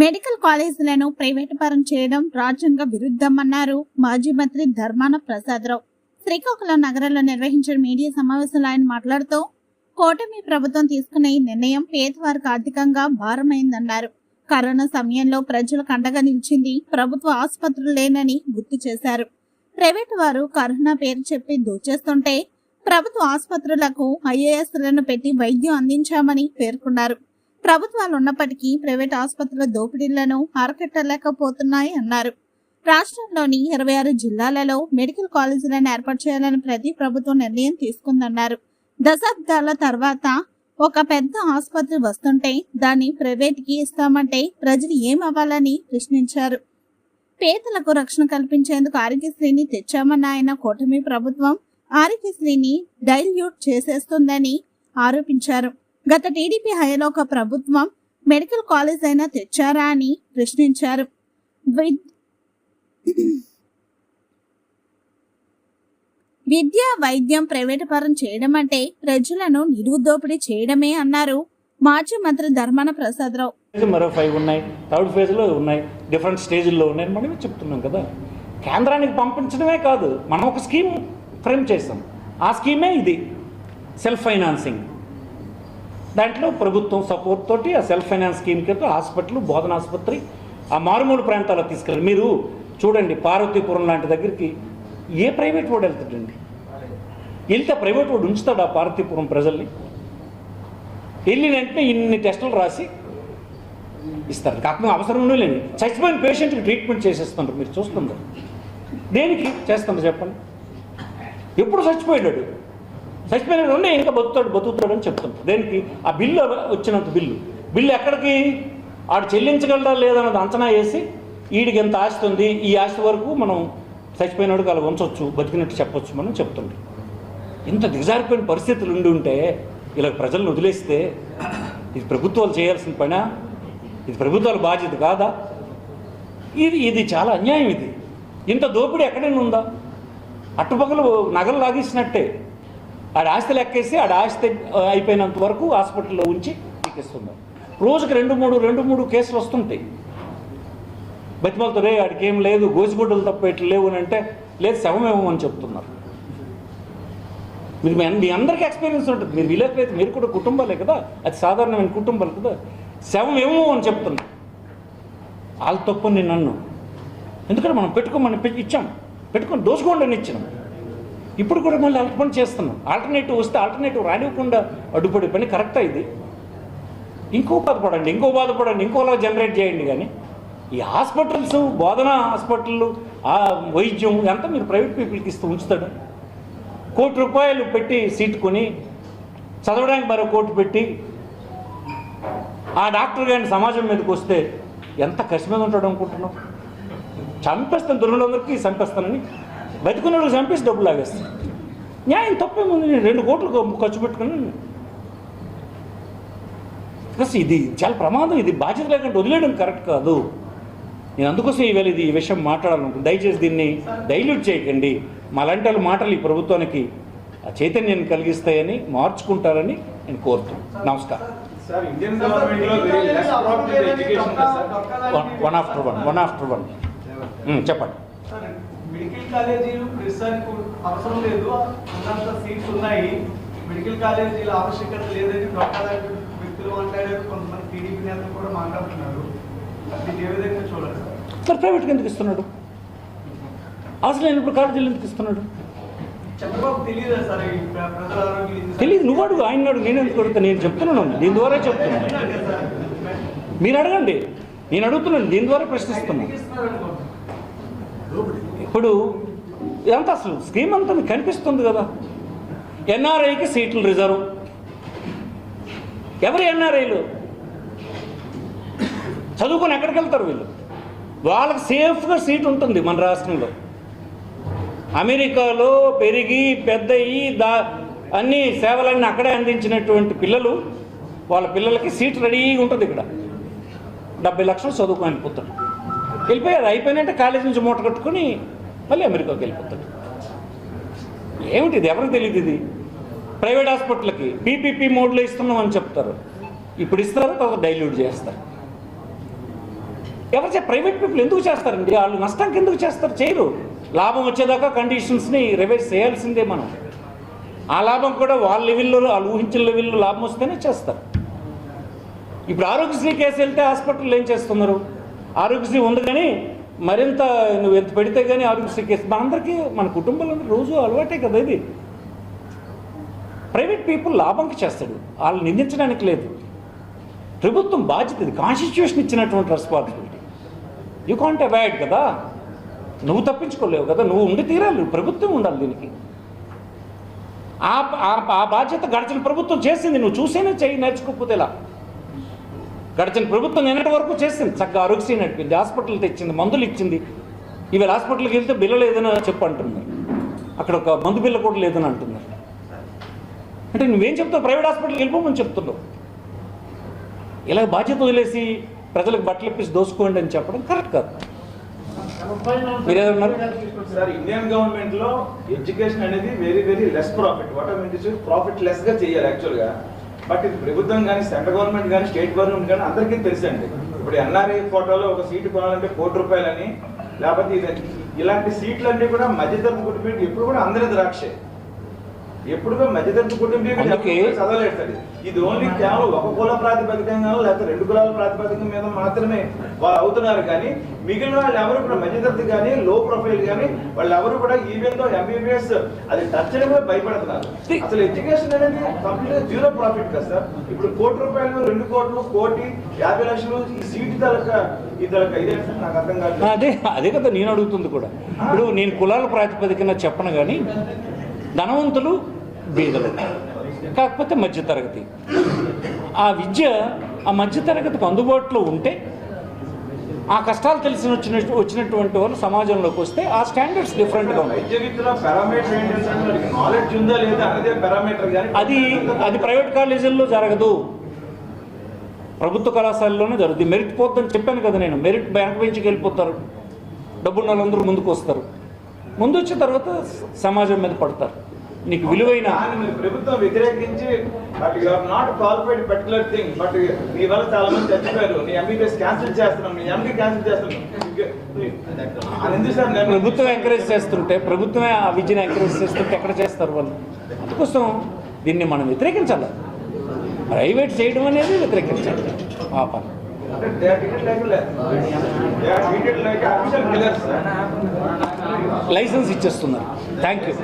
Medical కాలేజీలను private పరం చేయడం రాజ్యాంగ విరుద్ధమన్నారు మాజీ మంత్రి ధర్మాన ప్రసాదరావు. శ్రీకాకుళం నగరంలో నిర్వహించిన మీడియా సమావేశంలో ఆయన మాట్లాడుతూ కూటమి ప్రభుత్వం తీసుకున్న ఈ నిర్ణయం పేదవారికి ఆర్థికంగా భారమైందన్నారు. కరోనా సమయంలో ప్రజలకు అండగా నిలిచింది ప్రభుత్వ ఆసుపత్రులు లేనని గుర్తు చేశారు. ప్రైవేటు వారు కరోనా పేరు చెప్పి దోచేస్తుంటే ప్రభుత్వ ఆసుపత్రులకు ఐఏఎస్లను పెట్టి వైద్యం అందించామని పేర్కొన్నారు. ప్రభుత్వాలు ఉన్నప్పటికీ ప్రైవేట్ ఆసుపత్రుల దోపిడీలను అరకట్టలేకపోతున్నాయి అన్నారు. రాష్ట్రంలోని ఇరవై ఆరు జిల్లాలలో మెడికల్ కాలేజీలను ఏర్పాటు చేయాలని ప్రతి ప్రభుత్వం నిర్ణయం తీసుకుందన్నారు. దశాబ్దాల తర్వాత ఒక పెద్ద ఆసుపత్రి వస్తుంటే దాన్ని ప్రైవేట్కి ఇస్తామంటే ప్రజలు ఏమవ్వాలని ప్రశ్నించారు. పేదలకు రక్షణ కల్పించేందుకు ఆరోగ్యశ్రీని తెచ్చామన్న ఆయన కూటమి ప్రభుత్వం ఆరోగ్యశ్రీని డైల్యూట్ చేసేస్తుందని ఆరోపించారు. గత టీడీపీ హయాంలో ఒక ప్రభుత్వం మెడికల్ కాలేజ్ అయినా తెచ్చారా అని ప్రశ్నించారు. విద్య వైద్యం ప్రైవేటు పరం చేయడం అంటే ప్రజలను నిలువు చేయడమే అన్నారు మాజీ మంత్రి ధర్మాన ప్రసాదరావు. మరో ఫైవ్ ఉన్నాయి. థర్డ్ ఫేజ్లో ఉన్నాయి. డిఫరెంట్ స్టేజ్ల్లో ఉన్నాయి మనమే చెప్తున్నాం కదా. కేంద్రానికి పంపించడమే కాదు. మనం ఒక స్కీమ్ ఫ్రేమ్ చేస్తాం. ఆ స్కీమే ఇది? సెల్ఫ్ ఫైనాన్సింగ్ దాంట్లో ప్రభుత్వం సపోర్ట్ తోటి ఆ సెల్ఫ్ ఫైనాన్స్ స్కీమ్ కింద హాస్పిటల్ బోధన ఆసుపత్రి ఆ మారుమూల ప్రాంతాలకు తీసుకెళ్ళి మీరు చూడండి పార్వతీపురం లాంటి దగ్గరికి ఏ ప్రైవేట్ వాడు వెళ్తాడండి? వెళ్తే ప్రైవేట్ వాడు ఉంచుతాడు ఆ పార్వతీపురం ప్రజల్ని? వెళ్ళిన వెంటనే ఇన్ని టెస్టులు రాసి ఇస్తారు. కాకపోతే అవసరం లేండి. చచ్చిపోయిన పేషెంట్కి ట్రీట్మెంట్ చేసేస్తున్నారు మీరు చూస్తున్నారు దేనికి? చేస్తున్నారు చెప్పండి. ఎప్పుడు చచ్చిపోయాడు చచ్చిపోయిన రెండే ఇంకా బతుకుతాడు బతుకుతాడని అని దేనికి? ఆ బిల్లు వచ్చినంత బిల్లు. బిల్లు ఎక్కడికి? ఆడు చెల్లించగలరా లేదన్నది అంచనా వేసి వీడికి ఎంత ఆస్తి ఉంది ఈ ఆస్తి వరకు మనం చచ్చిపోయినాడు అలా ఉంచవచ్చు బతికినట్టు చెప్పొచ్చు మనం చెప్తుంటాం ఇంత దిగజారిపోయిన పరిస్థితులు ఉండి ఉంటే ఇలా ప్రజలను వదిలేస్తే ఇది ప్రభుత్వాలు చేయాల్సిన పనా? ఇది ప్రభుత్వాల బాధ్యత కాదా? ఇది ఇది చాలా అన్యాయం ఇది. ఇంత దోపిడీ ఎక్కడైనా ఉందా? అట్టుపక్కలు నగలు లాగేసినట్టే. ఆడ ఆస్తి లెక్కేసి ఆడ ఆస్తి అయిపోయినంత వరకు హాస్పిటల్లో ఉంచి ఎక్కిస్తున్నారు రోజుకి రెండు మూడు రెండు మూడు కేసులు వస్తుంటాయి. బతిమలతో రే ఆడికి ఏం లేదు గోసిగుడ్డలు తప్ప ఇట్లా లేవు అని అంటే లేదు శవమేమో అని చెప్తున్నారు. మీరు మీ అందరికీ ఎక్స్పీరియన్స్ ఉంటుంది. మీరు వీలైతే మీరు కూడా కుటుంబాలే కదా. అది సాధారణమైన కుటుంబాలు కదా. శవం ఏమో అని చెప్తున్నా వాళ్ళ తప్పు నేను నన్ను. ఎందుకంటే మనం పెట్టుకోమని పెట్టి ఇచ్చాం. పెట్టుకొని దోచుకోండి అని ఇచ్చినాం. ఇప్పుడు కూడా మళ్ళీ అల్ట చేస్తున్నాం. ఆల్టర్నేటివ్ వస్తే ఆల్టర్నేటివ్ రానివ్వకుండా అడ్డుపడే పని కరెక్టా ఇది? ఇంకో బాధపడండి ఇంకో బాధపడండి ఇంకోలా జనరేట్ చేయండి కానీ ఈ హాస్పిటల్స్ బోధనా హాస్పిటల్ ఆ వైద్యం ఎంత మీరు ప్రైవేట్ పీపుల్కి ఇస్తూ ఉంచుతాడు? కోటి రూపాయలు పెట్టి సీట్ కొని చదవడానికి మరో కోటి పెట్టి ఆ డాక్టర్ గారిని సమాజం మీదకి వస్తే ఎంత కసి మీద ఉంటాడు అనుకుంటున్నావు? చంపేస్తాను దుర్నులందరికీ చంపేస్తానని బతికున్నోళ్ళకి చంపేసి డబ్బులు లాగేస్తాను న్యాయం తప్పేముంది నేను రెండు కోట్లు ఖర్చు పెట్టుకుని ప్లస్ ఇది చాలా ప్రమాదం ఇది బాధ్యత లేకుండా వదిలేయడం కరెక్ట్ కాదు. నేను అందుకోసం ఈవేళ ఇది ఈ విషయం మాట్లాడాలనుకుంటున్నాను. దయచేసి దీన్ని డైల్యూట్ చేయకండి. మాలాంటి వాళ్ళ మాటలు ఈ ప్రభుత్వానికి ఆ చైతన్యాన్ని కలిగిస్తాయని మార్చుకుంటారని నేను కోరుతున్నాను. నమస్కారం. సార్ ఇండియన్ గవర్నమెంట్లో very less profit education sir one after one one after one చెప్పండి. సార్, మెడికల్ కాలేజీలు ప్రస్తుతానికి అవసరం లేదు. ఉన్నంత సీట్స్ ఉన్నాయి. మెడికల్ కాలేజీల ఆవశ్యకత లేదని డొక్కాల వ్యక్తులు మాట్లాడారు. కొంతమంది టీడీపీ నేతలు కూడా మాట్లాడుతున్నారు. దీన్ని ఏ విధంగా చూడాలి సార్? మరి ప్రైవేట్కి ఎందుకు ఇస్తున్నాడు? అసలు లేనప్పుడు కాలేజీలు ఎందుకు ఇస్తున్నాడు? తెలియదా నువ్వు అడుగు. ఆయన అడుగు. నేను ఎందుకు అడుగుతా? నేను చెప్తున్నాను దీని ద్వారా చెప్తున్నాను. మీరు అడగండి. నేను అడుగుతున్నాను. దీని ద్వారా ప్రశ్నిస్తున్నాను. ఇప్పుడు ఇదంతా అసలు స్కీమ్ అంతా మీకు కనిపిస్తుంది కదా? ఎన్ఆర్ఐకి సీట్లు రిజర్వ్. ఎవరు ఎన్ఆర్ఐలు? చదువుకొని ఎక్కడికి వెళ్తారు వీళ్ళు? వాళ్ళకి సేఫ్గా సీట్ ఉంటుంది మన రాష్ట్రంలో. అమెరికాలో పెరిగి పెద్దయి దా అన్ని సేవలన్నీ అక్కడే అందించినటువంటి పిల్లలు వాళ్ళ పిల్లలకి సీట్ రెడీగా ఉంటుంది ఇక్కడ. డెబ్బై లక్షలు చదువుకొని వెళ్ళిపోతారు. వెళ్ళిపోయారు అయిపోయినట్టే కాలేజ్ నుంచి మూట కట్టుకొని మళ్ళీ అమెరికాకి వెళ్ళిపోతాడు. ఏమిటి ఇది? ఎవరికి తెలియదు ఇది? ప్రైవేట్ హాస్పిటల్కి పీపీపీ మోడ్లో ఇస్తున్నామని చెప్తారు. ఇప్పుడు ఇస్తారు తర్వాత డైల్యూట్ చేస్తారు. ఎవరు ప్రైవేట్ పీపుల్ ఎందుకు చేస్తారండి? వాళ్ళు నష్టానికి ఎందుకు చేస్తారు? చేయరు. లాభం వచ్చేదాకా కండిషన్స్ని రివైజ్ చేయాల్సిందే మనం. ఆ లాభం కూడా వాళ్ళ లెవెల్లో వాళ్ళు ఊహించిన లెవెల్లో లాభం వస్తేనే చేస్తారు. ఇప్పుడు ఆరోగ్యశ్రీ కేసు వెళ్తే హాస్పిటల్ ఏం చేస్తున్నారు? ఆరోగ్యశ్రీ ఉంది కానీ మరింత నువ్వు ఎంత పెడితే కానీ ఆరోగ్య శ్రీకేసి మా అందరికీ మన కుటుంబంలో రోజు అలవాటే కదా ఇది. ప్రైవేట్ పీపుల్ లాభంకి చేస్తాడు. వాళ్ళు నిందించడానికి లేదు. ప్రభుత్వం బాధ్యత ఇది. కాన్స్టిట్యూషన్ ఇచ్చినటువంటి రెస్పాన్సిబిలిటీ యూ కాంట్ అవాయిడ్ కదా. నువ్వు తప్పించుకోలేవు కదా. నువ్వు ఉండి తీరాలి. ప్రభుత్వం ఉండాలి దీనికి. ఆ ఆ- బాధ్యత గడిచిన ప్రభుత్వం చేసింది. నువ్వు చూసేనే చెయ్యి నేర్చుకోకపోతే ఎలా? గడిచిన ప్రభుత్వం నిన్నటి వరకు చేసింది. చక్కగా ఆరోగ్యశ్రీ నడిపింది. హాస్పిటల్ తెచ్చింది మందులు ఇచ్చింది. ఇవాళ హాస్పిటల్కి వెళ్తే బిల్ల లేదని చెప్పు అంటున్నారు అక్కడ ఒక మందు బిల్ల కూడా లేదని అంటున్నారు. అంటే నువ్వేం చెప్తావు? ప్రైవేట్ హాస్పిటల్కి వెళ్ళిపోమని చెప్తున్నావు. ఇలా బాధ్యత వదిలేసి ప్రజలకు బట్టలు ఇప్పించి దోసుకోండి అని చెప్పడం కరెక్ట్ కాదు. మీరేమన్నారు? సార్ ఇండియన్ గవర్నమెంట్లో ఎడ్యుకేషన్ అనేది very very less profit what mean profit లెస్గా చేయాలి యాక్చువల్గా. బట్ ఇది ప్రభుత్వం కానీ సెంట్రల్ గవర్నమెంట్ కానీ స్టేట్ గవర్నమెంట్ కానీ అందరికీ తెలుసండి. ఇప్పుడు ఎన్ఆర్ఐ ఫోటోలో ఒక సీటు కొనాలంటే కోటి రూపాయలని లేకపోతే ఇది ఇలాంటి సీట్లన్నీ కూడా మధ్యతరగతి కుటుంబీకులు ఎప్పుడు కూడా అందరిది ద్రాక్షే. ఎప్పుడు కూడా మధ్యతరగతి కుటుంబీకులు ఇది. ఓన్లీ కేవలం ఒక కుల ప్రాతిపదికంగా లేకపోతే రెండు కులాల ప్రాతిపదిక మీద మాత్రమే వాళ్ళు అవుతున్నారు కానీ మిగిలిన వాళ్ళు ఎవరు కూడా మధ్యతరగతి కానీ లో ప్రొఫైల్ కానీ వాళ్ళు ఎవరు కూడా ఈవెన్తో ఎంబీబీఎస్ అది టచ్ కూడా భయపడుతున్నారు. అసలు ఎడ్యుకేషన్ అనేది కంప్లీట్గా జీరో ప్రాఫిట్ కదా సార్. ఇప్పుడు కోటి రూపాయలు రెండు కోట్లు కోటి యాభై లక్షలు ఈ సీట్ తలక అదే అదే కదా నేను అడుగుతుంది కూడా. ఇప్పుడు నేను కులాల ప్రాతిపదికన చెప్పను కానీ ధనవంతులు బీదలు. కాకపోతే మధ్యతరగతి. ఆ విద్య ఆ మధ్యతరగతికి అందుబాటులో ఉంటే ఆ కష్టాలు తెలిసిన వచ్చిన వచ్చినటువంటి వాళ్ళు సమాజంలోకి వస్తే ఆ స్టాండర్డ్స్ డిఫరెంట్గా ఉంటాయి. అది అది ప్రైవేట్ కాలేజీల్లో జరగదు. ప్రభుత్వ కళాశాలలోనే జరుగుతుంది. మెరిట్ పోద్దని చెప్పాను కదా నేను. మెరిట్ బ్యాంక్ బెంచ్కి వెళ్ళిపోతారు. డబ్బున్న వాళ్ళందరూ ముందుకు వస్తారు. ముందు వచ్చిన తర్వాత సమాజం మీద పడతారు. నీకు విలువైన ప్రభుత్వం వ్యతిరేకించి but you are not qualified particular thing but మీ వల్ల చాలా మంది చచ్చిపోయారు. నీ ఎంబీబీఎస్ క్యాన్సిల్ చేస్తున్నాం నీ ఎండి క్యాన్సిల్ చేస్తున్నాం ఎందుకు సార్ నేను- ప్రభుత్వం ఎంకరేజ్ చేస్తుంటే ప్రభుత్వమే ఆ విద్యను ఎంకరేజ్ చేస్తుంటే ఎక్కడ చేస్తారు వాళ్ళు? అందుకోసం దీన్ని మనం వ్యతిరేకించాలి. ప్రైవేట్ చేయడం అనేది వ్యతిరేకించాలి. ఆ లైసెన్స్ ఇచ్చేస్తున్నారు. Thank you